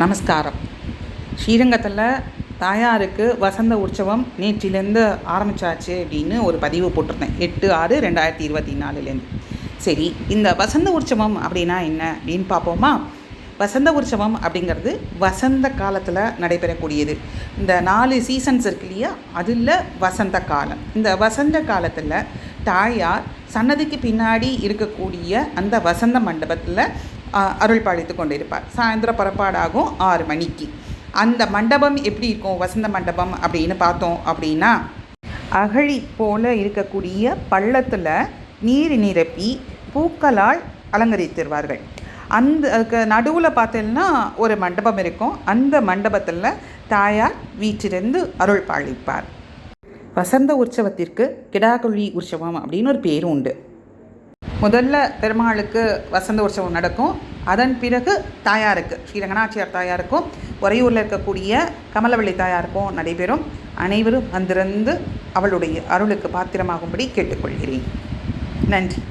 நமஸ்காரம். ஸ்ரீரங்கத்தில் தாயாருக்கு வசந்த உற்சவம் நேற்றிலேருந்து ஆரம்பிச்சாச்சு அப்படின்னு ஒரு பதிவு போட்டிருந்தேன். எட்டு ஆறு ரெண்டாயிரத்தி இருபத்தி நாலுலேருந்து. சரி இந்த வசந்த உற்சவம் அப்படின்னா என்ன அப்படின்னு பார்ப்போமா? வசந்த உற்சவம் அப்படிங்கிறது வசந்த காலத்தில் நடைபெறக்கூடியது. இந்த நாலு சீசன்ஸ் இருக்கு இல்லையா? அதில் வசந்த காலம். இந்த வசந்த காலத்தில் தாயார் சன்னதிக்கு பின்னாடி இருக்கக்கூடிய அந்த வசந்த மண்டபத்தில் அருள் பாலித்து கொண்டிருப்பார். சாயந்தர புறப்பாடாகும் ஆறு மணிக்கு. அந்த மண்டபம் எப்படி இருக்கும்? வசந்த மண்டபம் அப்படின்னு பார்த்தோம் அப்படின்னா அகழி போல இருக்கக்கூடிய பள்ளத்தில் நீர் நிரப்பி பூக்களால் அலங்கரித்திருவார்கள். அந்த அதுக்கு நடுவில் பார்த்தீங்கன்னா ஒரு மண்டபம் இருக்கும். அந்த மண்டபத்தில் தாயார் வீற்றிருந்து அருள் பாலிப்பார் வசந்த உற்சவத்திற்கு கிடாகுழி உற்சவம் அப்படின்னு ஒரு பேர் உண்டு. முதல்ல பெருமாளுக்கு வசந்த உற்சவம் நடக்கும். அதன் பிறகு தாயாருக்கு ஸ்ரீரங்கநாச்சியார் தாயாருக்கும் உறையூரில் இருக்கக்கூடிய கமலவள்ளி தாயாருக்கும் நடைபெறும். அனைவரும் வந்திருந்து அவளுடைய அருளுக்கு பாத்திரமாகும்படி கேட்டுக்கொள்கிறேன். நன்றி.